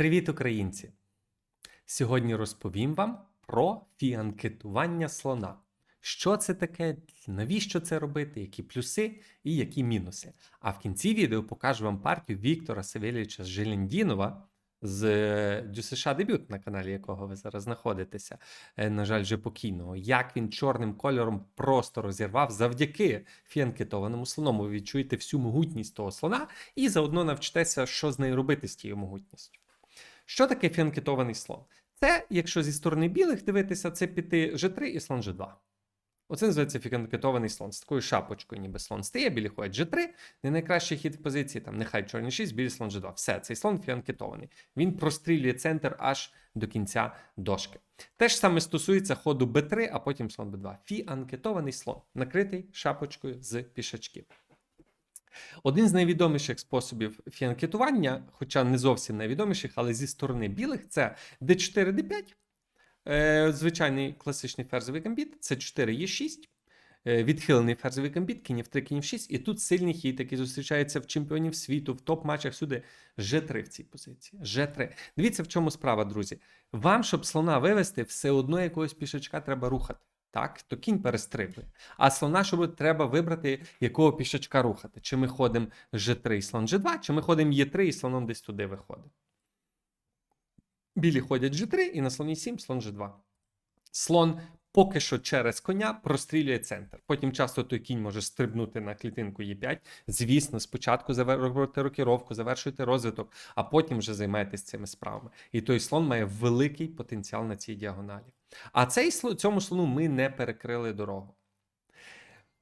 Привіт, українці! Сьогодні розповім вам про фіанкетування слона. Що це таке, навіщо це робити, які плюси і які мінуси. А в кінці відео покажу вам партію Віктора Савельовича Желендінова з е, ДЮСШ дебют, на каналі якого ви зараз знаходитеся. Е, На жаль, вже покійного. Як він чорним кольором просто розірвав завдяки фіанкетованому слону. Ви відчуєте всю могутність того слона і заодно навчитеся, що з нею робити з тією могутністю. Що таке фіанкетований слон? Це, якщо зі сторони білих дивитися, це піти G3 і слон G2. Оце називається фіанкетований слон. З такою шапочкою, ніби слон стає, білі ходять G3, не найкращий хід в позиції, там нехай чорний 6, білий слон G2. Все, цей слон фіанкетований. Він прострілює центр аж до кінця дошки. Те ж саме стосується ходу B3, а потім слон B2. Фіанкетований слон, накритий шапочкою з пішачків. Один з найвідоміших способів фіанкетування, хоча не зовсім найвідоміших, але зі сторони білих, це d4, d5. Е, звичайний класичний ферзовий гамбіт, це 4 Е6. Е, відхилений ферзовий гамбіт, кінь f3, кінь f6. І тут сильний хід, який зустрічається в чемпіонів світу, в топ-матчах сюди. G3 в цій позиції. G3. Дивіться, в чому справа, друзі. Вам, щоб слона вивести, все одно якогось пішачка треба рухати. Так, то кінь перестрибує. А слона, щоб треба вибрати, якого пішачка рухати. Чи ми ходимо G3 і слон G2, чи ми ходимо Е3 і слоном десь туди виходимо. Білі ходять G3 і на слоні 7 слон G2. Слон поки що через коня прострілює центр. Потім часто той кінь може стрибнути на клітинку Е5. Звісно, спочатку робите рокіровку, завершуєте розвиток, а потім вже займаєтесь цими справами. І той слон має великий потенціал на цій діагоналі. А цей, цьому слону ми не перекрили дорогу.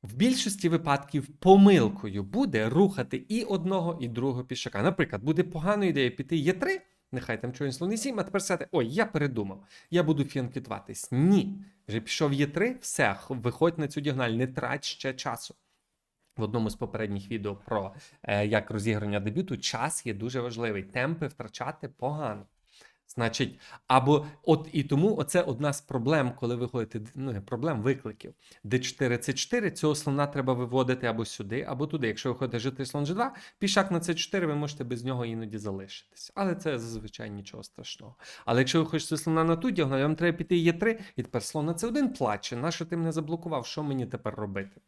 В більшості випадків помилкою буде рухати і одного, і другого пішака. Наприклад, буде поганою ідеєю піти Е3, нехай там чогось слон Е7, а тепер сказати, ой, я передумав, я буду фіанкетуватись. Ні. Вже пішов Є3, все, виходь на цю діагональ, не трать ще часу. В одному з попередніх відео про е, як розіграння дебюту час є дуже важливий. Темпи втрачати погано. Значить, або от і тому оце одна з проблем, коли ви ходите, ну, проблем викликів. D4, C4, цього слона треба виводити або сюди, або туди. Якщо ви ходите G3, слон G2, пішак на C4, ви можете без нього іноді залишитись. Але це зазвичай нічого страшного. Але якщо ви хочете слона на ту діагональ, вам треба піти Е3, і тепер слон на C1 плаче. Нащо ти мене заблокував? Що мені тепер робити?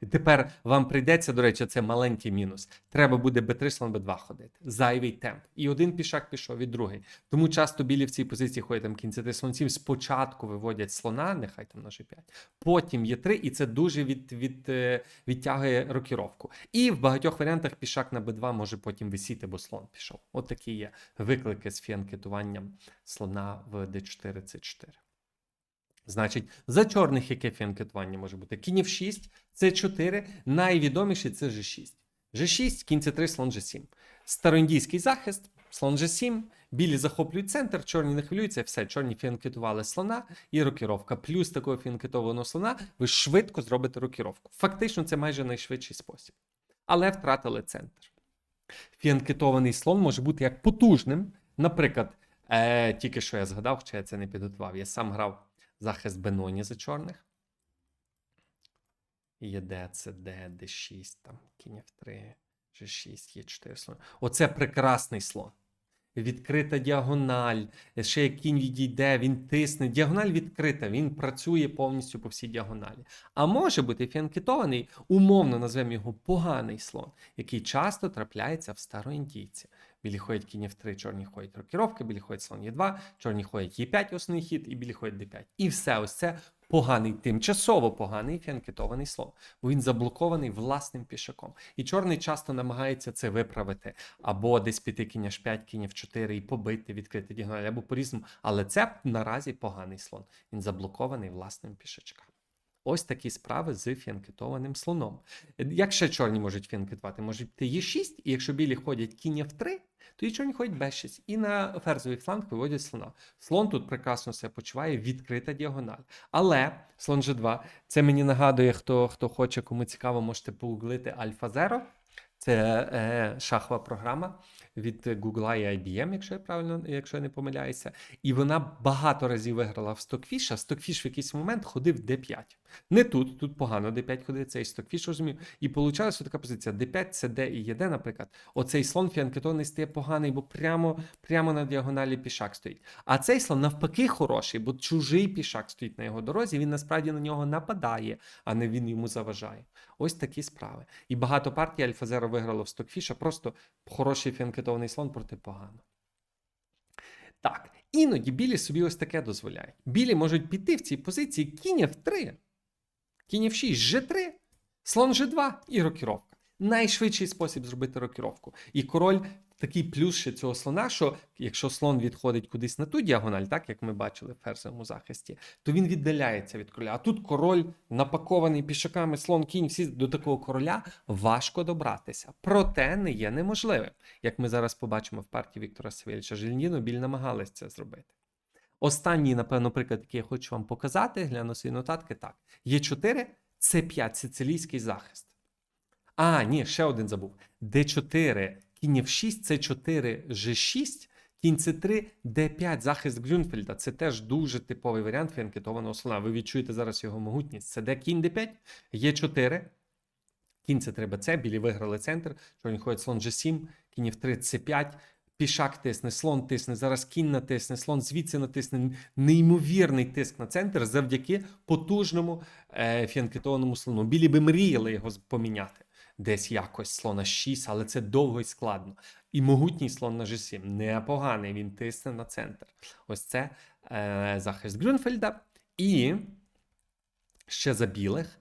І тепер вам прийдеться, до речі, це маленький мінус. Треба буде b3, слон b2 ходити. Зайвий темп. І один пішак пішов від другий. Тому часто білі в цій позиції ходять там кінці 3 слон 7. Спочатку виводять слона, нехай там на g5, потім є 3, і це дуже від, від, е, відтягує рокіровку. І в багатьох варіантах пішак на b2 може потім висіти, бо слон пішов. От такі є виклики з фіанкетуванням слона в d4, c4. Значить, за чорних яке фіанкетування може бути? Кінь f6, c4, найвідоміший це g6. G6, кінь c3, слон g7. Староіндійський захист, слон g7, білі захоплюють центр, чорні не хвилюються, все, чорні фіанкетували слона і рокіровка. Плюс такого фіанкетованого слона ви швидко зробите рокіровку. Фактично, це майже найшвидший спосіб. Але втратили центр. Фіанкетований слон може бути як потужним. Наприклад, е, тільки що я згадав, хоча я це не підготував. Я сам грав захист Беноні за чорних. Є Д, С, Д, Д6, там, кінь F3, G6, є 4 слон. Оце прекрасний слон. Відкрита діагональ, ще як кінь відійде, він тисне. Діагональ відкрита, він працює повністю по всій діагоналі. А може бути фіанкетований, умовно назвемо його поганий слон, який часто трапляється в староіндійці. Білі ходять кінь F3, чорні ходять рокіровки, білі ходять слон Е2, чорні ходять Е5 основний хід, і білі ходять D5. І все ось це поганий, тимчасово поганий фіанкетований слон, бо він заблокований власним пішаком. І чорний часто намагається це виправити, або десь піти кінь H5, кінь F4 і побити, відкрити діагональ, або по-різному. Але це наразі поганий слон. Він заблокований власним пішачком. Ось такі справи з фіанкетованим слоном. Як ще чорні можуть фіанкетувати? Можуть бути Е6, і якщо білі ходять кінь F3, то і чорні ходять Б6. І на ферзовий фланг виводять слона. Слон тут прекрасно себе почуває, відкрита діагональ. Але слон G2, це мені нагадує, хто, хто хоче, кому цікаво, можете погуглити Альфа Зеро. Це е, шахова програма від Google і IBM, якщо я правильно, якщо я не помиляюся. І вона багато разів виграла в Stockfish, а Stockfish в якийсь момент ходив D5. Не тут, тут погано D5 ходив, цей Stockfish розумів. І получалася така позиція: D5, CD і ED, наприклад. Оцей слон фіанкетонний стає поганий, бо прямо, прямо на діагоналі пішак стоїть. А цей слон навпаки хороший, бо чужий пішак стоїть на його дорозі, він насправді на нього нападає, а не він йому заважає. Ось такі справи. І багато партій Альфа Зеро виграло в Стокфіша, просто хороший фінкетований слон проти поганого. Так, іноді білі собі ось таке дозволяють. Білі можуть піти в цій позиції кінь F3, кінь F6, G3, слон G2 і рокіровка. Найшвидший спосіб зробити рокіровку. І король такий плюс ще цього слона, що якщо слон відходить кудись на ту діагональ, так як ми бачили в ферзовому захисті, то він віддаляється від короля. А тут король напакований пішаками, слон, кінь, всі до такого короля важко добратися. Проте не є неможливим. Як ми зараз побачимо в партії Віктора Савельича Жильніно, біль намагались це зробити. Останній, напевно, приклад, який я хочу вам показати, гляну свої нотатки. Так, є 4 С5 сицилійський захист. А, ні, ще один забув. Д4, кінь F6, С4, G6, кінь С3, Д5, захист Грюнфельда. Це теж дуже типовий варіант фіанкетованого слона. Ви відчуєте зараз його могутність. Це Д кінь Д5, Є4, кінь С3, БЦ, білі виграли центр, чорні ходять слон G7, кінь F3, С5, пішак тисне, слон тисне, зараз кінь натисне, слон звідси натисне. Неймовірний тиск на центр завдяки потужному е, фіанкетованому слону. Білі би мріяли його поміняти десь якось слона 6, але це довго і складно. І могутній слон на G7 непоганий, він тисне на центр. Ось це е, захист Грюнфельда. І ще за білих,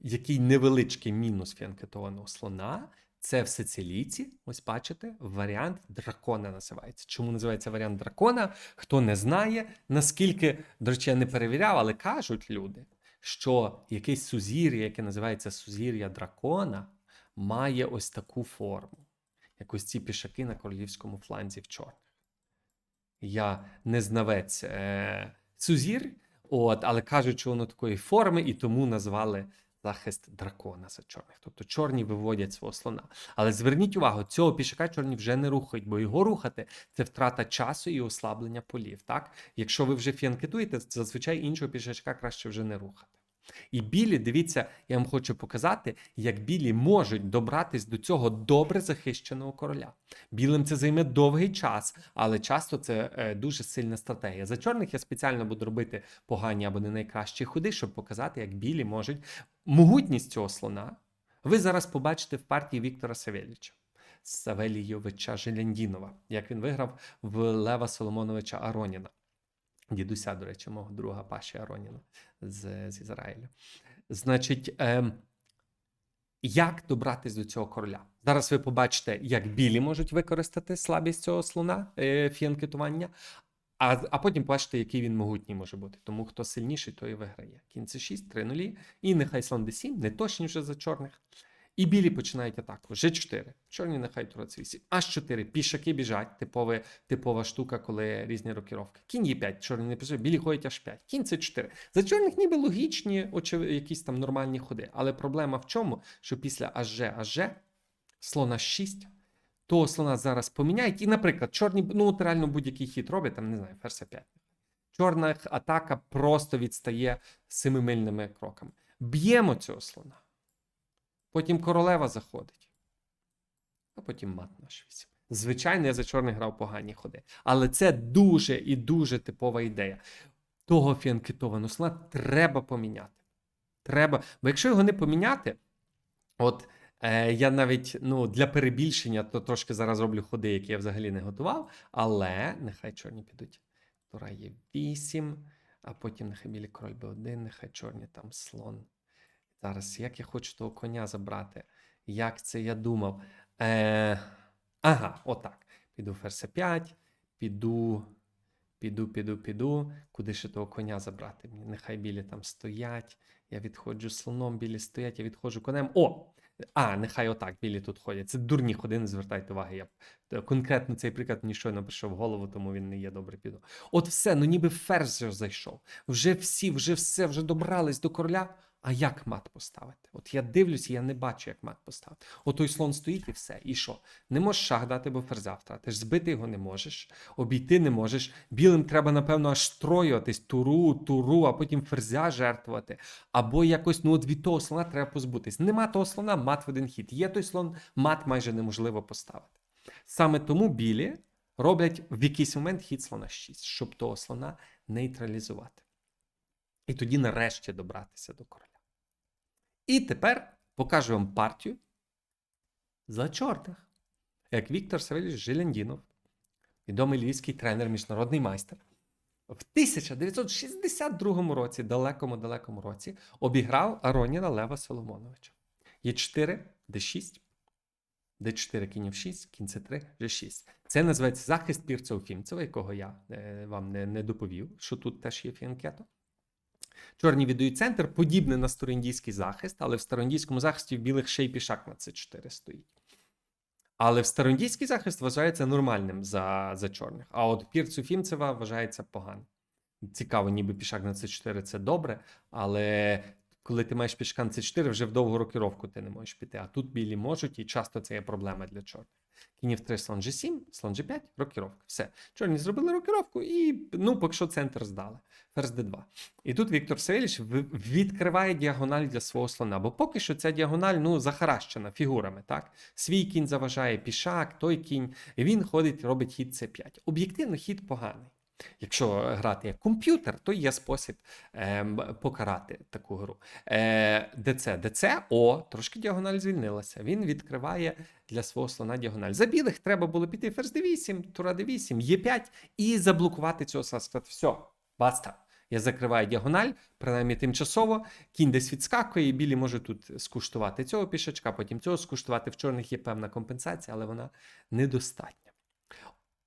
який невеличкий мінус фіанкетованого слона. Це в сицилійці, ось бачите, варіант дракона називається. Чому називається варіант дракона? Хто не знає, наскільки, до речі, я не перевіряв, але кажуть люди, що якесь сузір'я, яке називається сузір'я дракона, має ось таку форму. Як ось ці пішаки на королівському фланзі в чорних. Я не знавець е, сузір, от, але кажуть, що воно такої форми, і тому назвали захист дракона за чорних. Тобто чорні виводять свого слона. Але зверніть увагу, цього пішака чорні вже не рухають, бо його рухати це втрата часу і ослаблення полів. Так? Якщо ви вже фіанкетуєте, зазвичай іншого пішачка краще вже не рухати. І білі, дивіться, я вам хочу показати, як білі можуть добратись до цього добре захищеного короля. Білим це займе довгий час, але часто це е, дуже сильна стратегія. За чорних я спеціально буду робити погані або не найкращі ходи, щоб показати, як білі можуть могутність цього слона. Ви зараз побачите в партії Віктора Савельича. Савелійовича Желяндінова, як він виграв в Лева Соломоновича Ароніна. Дідуся, до речі, мого друга Паші Ароніна з, з Ізраїлю. Значить, ем, як добратись до цього короля? Зараз ви побачите, як білі можуть використати слабість цього слона е, фіанкетування, а, а потім побачите, який він могутній може бути. Тому хто сильніший, той і виграє. Кінь це 6, 3 нулі. І нехай слон d7, не точні вже за чорних. І білі починають атаку. G4. Чорні нехай тура c8. H4. Пішаки біжать. Типове, типова штука, коли різні рокіровки. Кінь Е5. Чорні не пішли, білі ходять H5. Кінь C4. За чорних ніби логічні, очевидно, якісь там нормальні ходи. Але проблема в чому? Що після HG, HG, слона 6, того слона зараз поміняють. І, наприклад, чорні, ну от реально будь-який хід роблять, там, не знаю, ферзь 5. Чорна атака просто відстає семимильними кроками. Б'ємо цього слона. Потім королева заходить. А потім мат на 8. Звичайно, я за чорних грав погані ходи. Але це дуже і дуже типова ідея. Того фіанкетованого слона треба поміняти. Треба. Бо якщо його не поміняти, от е, я навіть ну, для перебільшення, то трошки зараз роблю ходи, які я взагалі не готував, але нехай чорні підуть. Тура є 8, а потім нехай білі король Б1, нехай чорні там слон. Зараз, як я хочу того коня забрати? Як це я думав? Е, ага, отак. Піду ферзь 5, піду, піду, піду, піду. Куди ще того коня забрати? Нехай білі там стоять. Я відходжу слоном, білі стоять, я відходжу конем. О! А, нехай отак, білі тут ходять. Це дурні ходи, не звертайте уваги. Я е, конкретно цей приклад мені щойно прийшов в голову, тому він не є добре піду. От все, ну ніби ферзь зайшов. Вже всі, вже все, вже добрались до короля, А як мат поставити? От я дивлюся, я не бачу, як мат поставити. От той слон стоїть і все. І що? Не можеш шах дати, бо ферзя втратиш. Збити його не можеш, обійти не можеш. Білим треба, напевно, аж строюватись, туру, туру, а потім ферзя жертвувати. Або якось ну от від того слона треба позбутись. Нема того слона, мат в один хід. Є той слон, мат майже неможливо поставити. Саме тому білі роблять в якийсь момент хід слона 6, щоб того слона нейтралізувати. І тоді нарешті добратися до короля. І тепер покажу вам партію за чорних. Як Віктор Савельович Жиляндінов, відомий львівський тренер, міжнародний майстер, в 1962 році, далекому-далекому році, обіграв Ароніна Лева Соломоновича. Є 4, d6, d4 кінь f6, кінь c3, g6. Це називається захист пірця Уфімцева, якого я е, вам не, не доповів, що тут теж є фіанкето. Чорні віддають центр, подібне на староіндійський захист, але в староіндійському захисті в білих ще й пішак на c4 стоїть. Але в староіндійський захист вважається нормальним за, за чорних. А от пір Цуфімцева вважається поганим. Цікаво, ніби пішак на c4 це добре, але коли ти маєш пішка на c4, вже в довгу рокіровку ти не можеш піти. А тут білі можуть, і часто це є проблема для чорних. Кінь в 3 слон G7, слон G5, рокіровка. Все. Чорні зробили рокіровку і, ну, поки що центр здали. Ферзь D2. І тут Віктор Савельович відкриває діагональ для свого слона, бо поки що ця діагональ ну, захаращена фігурами. так? Свій кінь заважає пішак, той кінь. І він ходить, робить хід c5. Об'єктивно, хід поганий. Якщо грати як комп'ютер, то є спосіб ем, покарати таку гру. Е, ДЦ, ДЦ, о, трошки діагональ звільнилася. Він відкриває для свого слона діагональ. За білих треба було піти ферзь d8, тура d8, Е5 і заблокувати цього слона. Все, баста. Я закриваю діагональ, принаймні тимчасово. Кінь десь відскакує, і білі можуть тут скуштувати цього пішачка, потім цього скуштувати. В чорних є певна компенсація, але вона недостатня.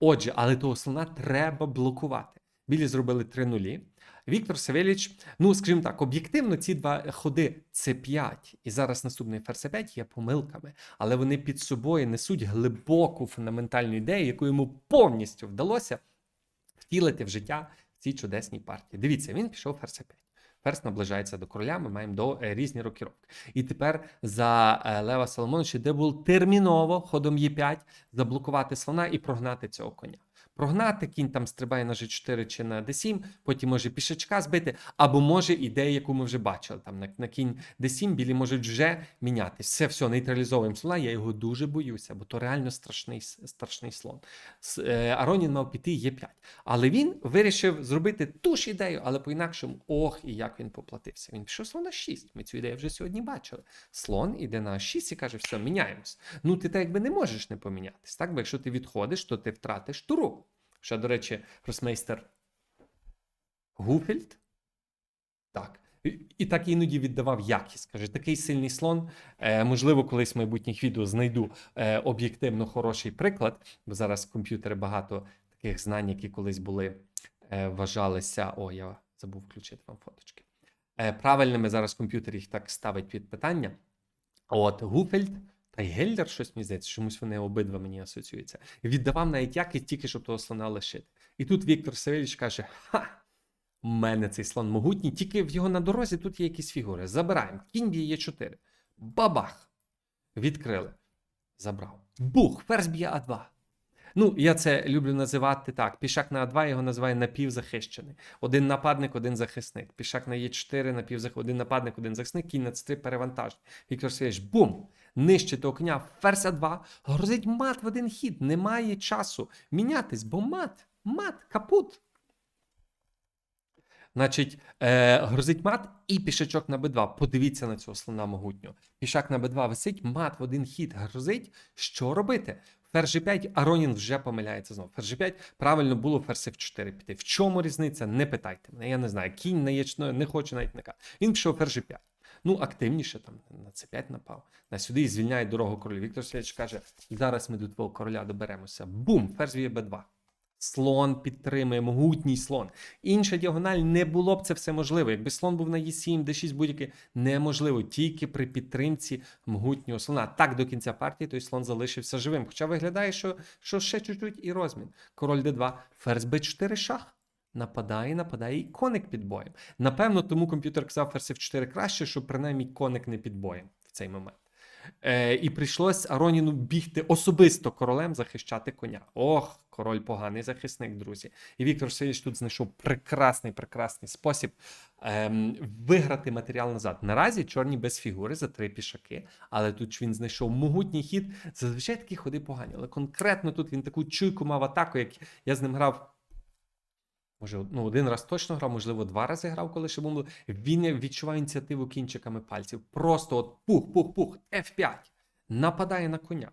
Отже, але того слона треба блокувати. Білі зробили три нулі. Віктор Савельич, ну скажімо так, об'єктивно, ці два ходи С5 і зараз наступний ферзь 5 є помилками, але вони під собою несуть глибоку фундаментальну ідею, яку йому повністю вдалося втілити в життя в цій чудесній партії. Дивіться, він пішов ферзь 5 Ферзь наближається до короля, ми маємо до е, різні рокіровки. І тепер за е, Лева Соломоновича, де був терміново ходом Е5 заблокувати слона і прогнати цього коня. Прогнати, кінь там стрибає на G4 чи на D7, потім може пішачка збити, або може ідея, яку ми вже бачили. Там на, на кінь D7 білі можуть вже мінятись. Все, все, нейтралізовуємо слона. Я його дуже боюся, бо то реально страшний, страшний слон. Е, Аронін мав піти Е5. Але він вирішив зробити ту ж ідею, але по-інакшому. Ох, і як він поплатився. Він пішов слон на 6. Ми цю ідею вже сьогодні бачили. Слон іде на 6 і каже, все, міняємось. Ну, ти так якби не можеш не помінятись. Так? Бо якщо ти відходиш, то ти втратиш туру. Ще, до речі, росмейстер Гуфельд. Так. І, так іноді віддавав якість. Каже, такий сильний слон. Е, можливо, колись в майбутніх відео знайду е, об'єктивно хороший приклад, бо зараз в комп'ютері багато таких знань, які колись були, е, вважалися. О, я забув включити вам фоточки. Е, правильними зараз комп'ютер їх так ставить під питання. От Гуфельд та й Гельдер, щось мені здається, чомусь вони обидва мені асоціюються. Віддавав навіть якість тільки, щоб того слона лишити. І тут Віктор Савельович каже: Ха! У мене цей слон могутній, тільки в його на дорозі тут є якісь фігури. Забираємо. Кінь б'є 4. Бабах! Відкрили. Забрав. Бух! Ферзь б'є А2. Ну, я це люблю називати так. Пішак на А2 його називає напівзахищений. Один нападник, один захисник. Пішак на Е4, напівзах... один нападник, один захисник, кінь на С3 перевантажений. Віктор Сергійович, бум! Нижче того коня, ферзь А2, грозить мат в один хід. Немає часу мінятись, бо мат, мат, капут. Значить, е, грозить мат і пішачок на Б2. Подивіться на цього слона могутнього. Пішак на Б2 висить, мат в один хід грозить. Що робити? Ферзь G5, Аронін вже помиляється знову. Ферзь G5, правильно було ферзь F4 піти. В чому різниця? Не питайте мене, я не знаю. Кінь на Е4, не хочу навіть ника. Він пішов ферзь G5. Ну, активніше там на C5 напав. На сюди і звільняє дорогу королю. Віктор Сергійович каже: зараз ми до твого короля доберемося. Бум! Ферзь б'є Б2. Слон підтримує, могутній слон. Інша діагональ не було б це все можливо. Якби слон був на Е7, Д6 будь-яке неможливо, тільки при підтримці могутнього слона. Так до кінця партії той слон залишився живим. Хоча виглядає, що, що ще чуть-чуть і розмін. Король Д2, ферзь Б4 шах. Нападає, нападає і коник під боєм. Напевно, тому комп'ютер казав ферзь F4 краще, щоб принаймні коник не під боєм в цей момент. Е, і прийшлось Ароніну бігти особисто королем захищати коня. Ох, король поганий захисник, друзі. І Віктор Васильович тут знайшов прекрасний, прекрасний спосіб ем, виграти матеріал назад. Наразі чорні без фігури за три пішаки, але тут він знайшов могутній хід. Зазвичай такі ходи погані. Але конкретно тут він таку чуйку мав атаку, як я з ним грав. Може, ну, один раз точно грав, можливо, два рази грав, коли ще був. Він відчуває ініціативу кінчиками пальців. Просто от пух, пух, пух, F5. Нападає на коня.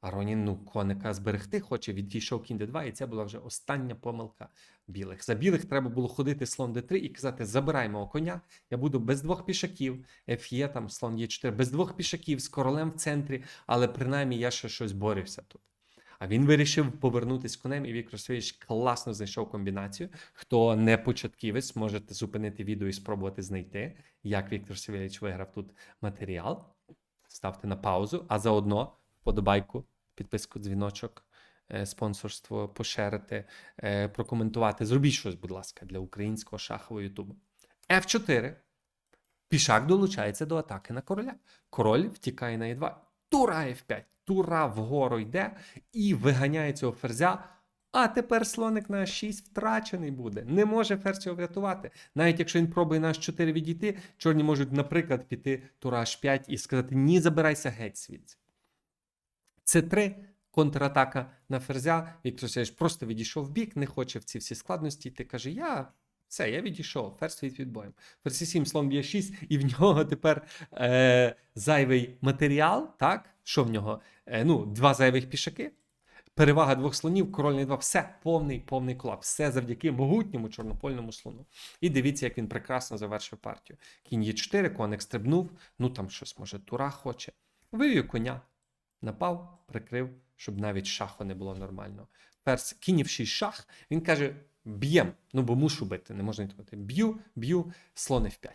А Ронін, ну, коника зберегти хоче, відійшов кінь d2, і це була вже остання помилка білих. За білих треба було ходити слон d3 і казати: забирай мого коня, я буду без двох пішаків, F є там, слон Е4, без двох пішаків з королем в центрі, але принаймні я ще щось борюся тут. А він вирішив повернутися конем, і Віктор Васильович класно знайшов комбінацію. Хто не початківець, можете зупинити відео і спробувати знайти, як Віктор Васильович виграв тут матеріал. Ставте на паузу, а заодно вподобайку, підписку, дзвіночок, е, спонсорство, пошерити, е, прокоментувати. Зробіть щось, будь ласка, для українського шахового Ютубу. F4. Пішак долучається до атаки на короля. Король втікає на e2. Тура F5. Тура вгору йде і виганяє цього ферзя. А тепер слоник на 6 втрачений буде. Не може ферзь його врятувати. Навіть якщо він пробує на H4 відійти, чорні можуть, наприклад, піти тура H5 і сказати: ні, забирайся геть звідси. Це 3 контратака на ферзя. Віктор Васильович просто відійшов в бік, не хоче в ці всі складності. Ти каже: Я все, я відійшов, ферзь від відбоєм. Ферзь 7, слон б'є 6, і в нього тепер е, зайвий матеріал. Так, що в нього? Е, ну, два зайвих пішаки. Перевага двох слонів, король на 2, все, повний повний колапс. Все завдяки могутньому чорнопольному слону. І дивіться, як він прекрасно завершив партію. Кінь є 4, коник стрибнув, ну там щось, може, тура хоче. Вивів коня, напав, прикрив, щоб навіть шаху не було нормально. Перс кінь в 6 шах, він каже: б'єм, ну бо мушу бити, не можна відповідати. Б'ю, б'ю, слон F5.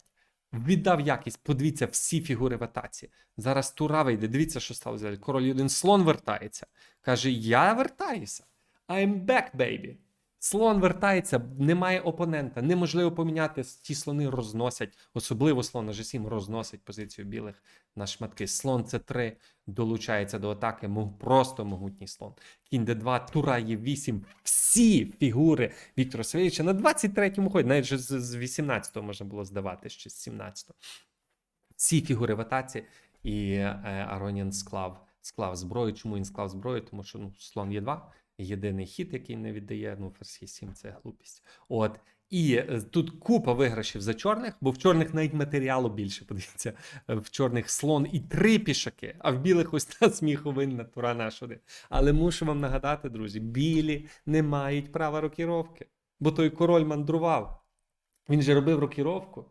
Віддав якість, подивіться всі фігури в атаці. Зараз тура вийде, дивіться, що сталося. Король один слон вертається. Каже: Я вертаюся. I'm back, baby. Слон вертається, немає опонента. Неможливо поміняти. Ті слони розносять, особливо слон на G7 розносить позицію білих на шматки. Слон С3 долучається до атаки. Просто могутній слон. Кінь Д2, тура Є8. Всі фігури Віктора Савєвича на 23-му ході, навіть з, з 18-го можна було здавати, ще з 17-го. Всі фігури в атаці, і е, Аронін склав, склав зброю. Чому він склав зброю? Тому що ну, слон Є2 єдиний хід, який не віддає. Ну, ферзь Є7 це глупість. От. І е, тут купа виграшів за чорних, бо в чорних навіть матеріалу більше. Подивіться, е, в чорних слон і три пішаки, а в білих ось та сміховинна тура наш один. Але мушу вам нагадати, друзі, білі не мають права рокіровки, бо той король мандрував. Він же робив рокіровку.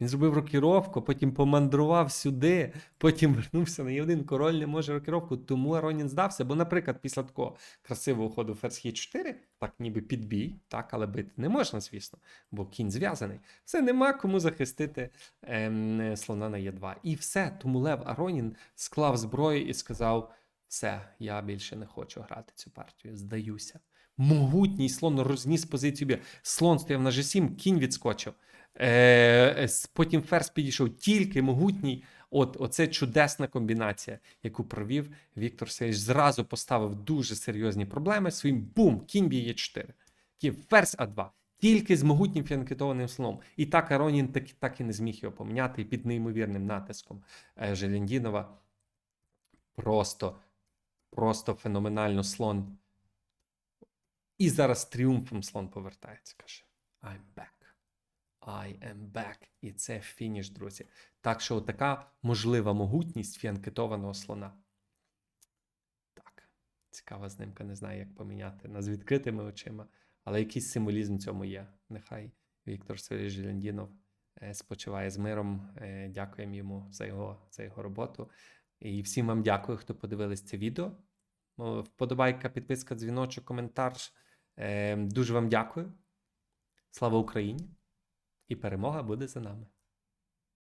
Він зробив рокіровку, потім помандрував сюди, потім вернувся на один король не може рокіровку. Тому Аронін здався. Бо, наприклад, після такого красивого ходу ферзь хід 4, так ніби підбій, так, але бити не можна, звісно, бо кінь зв'язаний. Все нема кому захистити ем, слона на Е2. І все. Тому Лев Аронін склав зброю і сказав: все, я більше не хочу грати цю партію, здаюся. Могутній слон розніс позицію. Слон стояв на G7, кінь відскочив. Е, потім ферзь підійшов тільки могутній. От, оце чудесна комбінація, яку провів Віктор Сергійович. Зразу поставив дуже серйозні проблеми своїм бум, кінь б'є 4 Кінь ферзь А2. Тільки з могутнім фіанкетованим слоном. І так Аронін так, так і не зміг його поміняти. І під неймовірним натиском е, Желендінова. Просто, просто феноменально слон. І зараз тріумфом слон повертається. Каже: I'm back. I am back. І це фініш, друзі. Так що така можлива могутність фіанкетованого слона. Так, цікава знимка, не знаю, як поміняти нас відкритими очима, але якийсь символізм цьому є. Нехай Віктор Сергійович Желендінов е, спочиває з миром. Е, Дякуємо йому за його, за його роботу. І всім вам дякую, хто подивились це відео. Вподобайка, підписка, дзвіночок, коментар. Е, Дуже вам дякую. Слава Україні! І перемога буде за нами.